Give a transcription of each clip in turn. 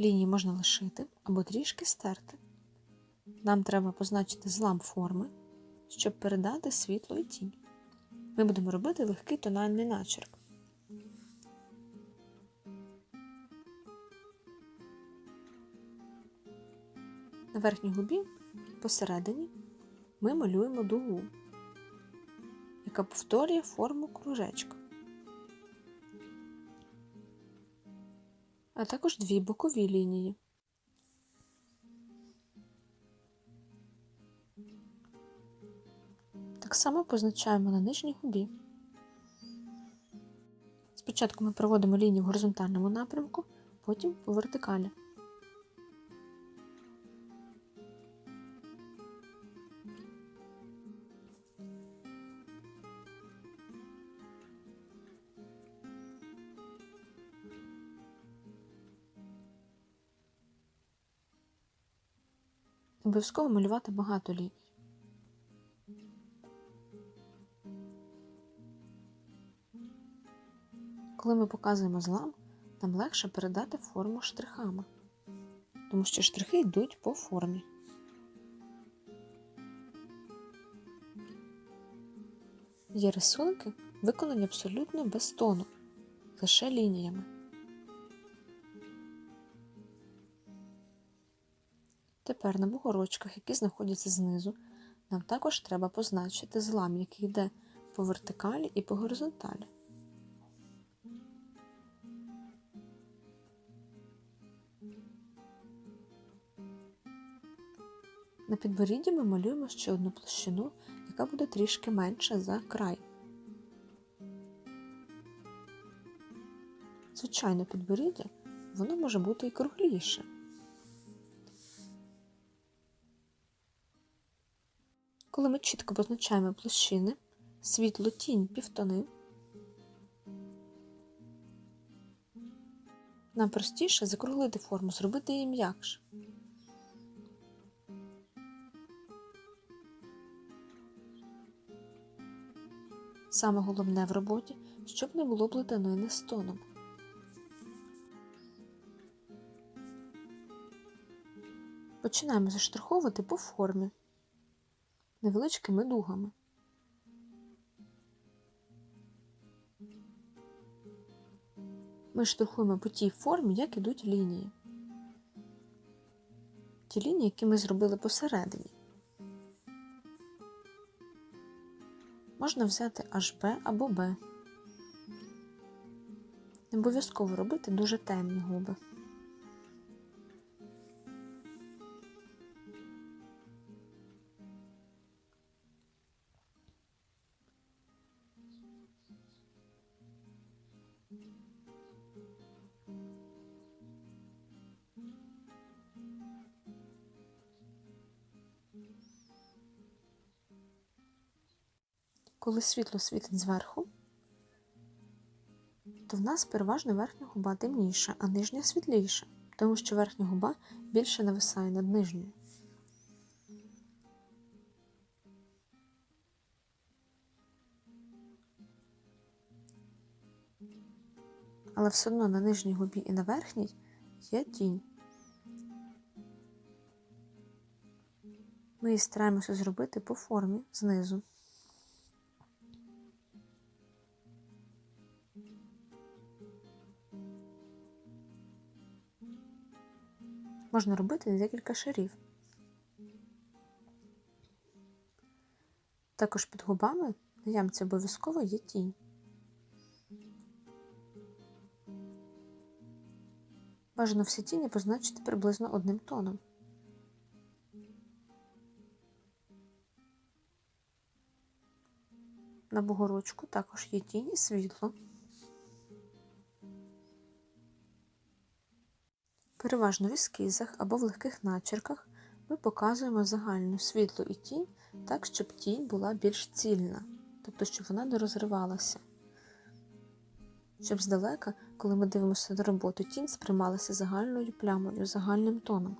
Лінії можна лишити або трішки стерти. Нам треба позначити злам форми, щоб передати світло і тінь. Ми будемо робити легкий тональний начерк. На верхній губі посередині ми малюємо дугу, яка повторює форму кружечка, а також дві бокові лінії. Так само позначаємо на нижній губі. Спочатку ми проводимо лінію в горизонтальному напрямку, потім по вертикалі. Обов'язково малювати багато ліній. Коли ми показуємо злам, нам легше передати форму штрихами, тому що штрихи йдуть по формі. Є рисунки, виконані абсолютно без тону, лише лініями. Тепер на бугорочках, які знаходяться знизу, нам також треба позначити злам, який йде по вертикалі і по горизонталі. На підборідді ми малюємо ще одну площину, яка буде трішки менша за край. Звичайно, підборіддя воно може бути і кругліше. Коли ми чітко позначаємо площини, світло тінь півтони, нам простіше закруглити форму, зробити її м'якше. Саме головне в роботі, щоб не було плетанини з тоном. Починаємо заштриховувати по формі невеличкими дугами. Ми штрихуємо по тій формі, як ідуть лінії. Ті лінії, які ми зробили посередині. Можна взяти HB або B. Не обов'язково робити дуже темні губи. Коли світло світить зверху, то в нас переважно верхня губа темніша, а нижня світліша, тому що верхня губа більше нависає над нижньою. Але все одно на нижній губі і на верхній є тінь. Ми її стараємося зробити по формі знизу. Можна робити декілька шарів. Також під губами на ямці обов'язково є тінь. Бажано всі тіні позначити приблизно одним тоном. На бугорочку також є тінь і світло. Переважно в ескізах або в легких начерках ми показуємо загальну світло і тінь так, щоб тінь була більш цільна, тобто, щоб вона не розривалася. Щоб здалека, коли ми дивимося на роботу, тінь сприймалася загальною плямою, загальним тоном.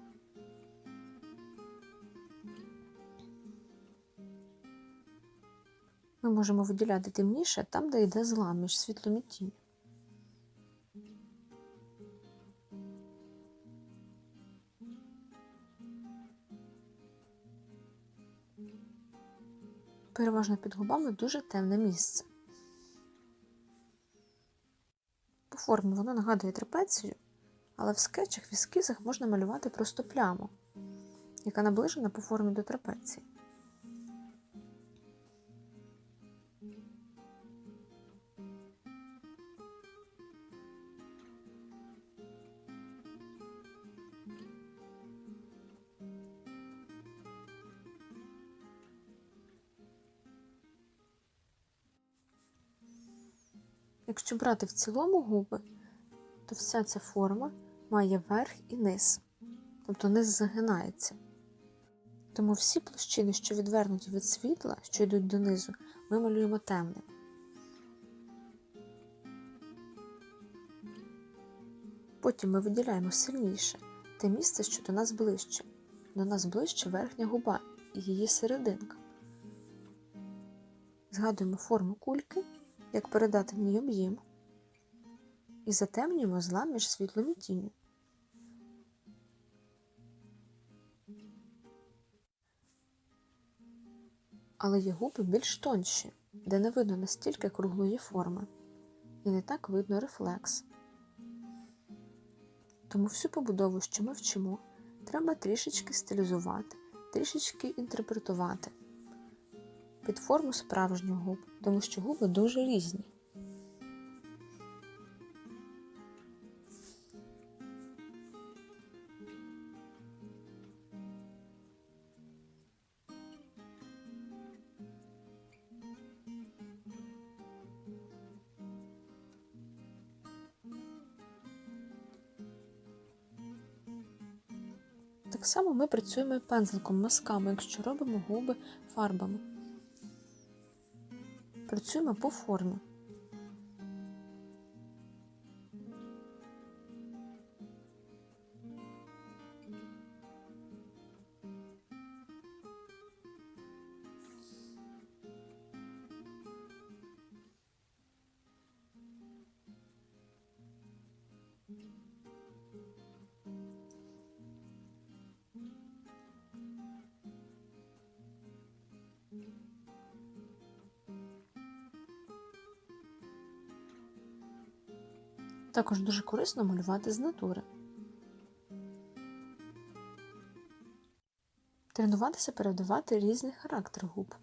Ми можемо виділяти темніше там, де йде злам між світлом і тінь. Переважно під губами дуже темне місце. По формі воно нагадує трапецію, але в скетчах в ескізах можна малювати просто пляму, яка наближена по формі до трапеції. Якщо брати в цілому губи, то вся ця форма має верх і низ, тобто низ загинається. Тому всі площини, що відвернуті від світла, що йдуть донизу, ми малюємо темним. Потім ми виділяємо сильніше те місце, що до нас ближче. До нас ближче верхня губа і її серединка. Згадуємо форму кульки, як передати в ній об'єм, і затемнюємо злам між світлом і тінню. Але є губи більш тонші, де не видно настільки круглої форми, і не так видно рефлекс. Тому всю побудову, що ми вчимо, треба трішечки стилізувати, трішечки інтерпретувати під форму справжніх губ, тому що губи дуже різні. Так само ми працюємо пензликом, мазками, якщо робимо губи фарбами. Працюємо по формі. Також дуже корисно малювати з натури. Тренуватися передавати різний характер губ.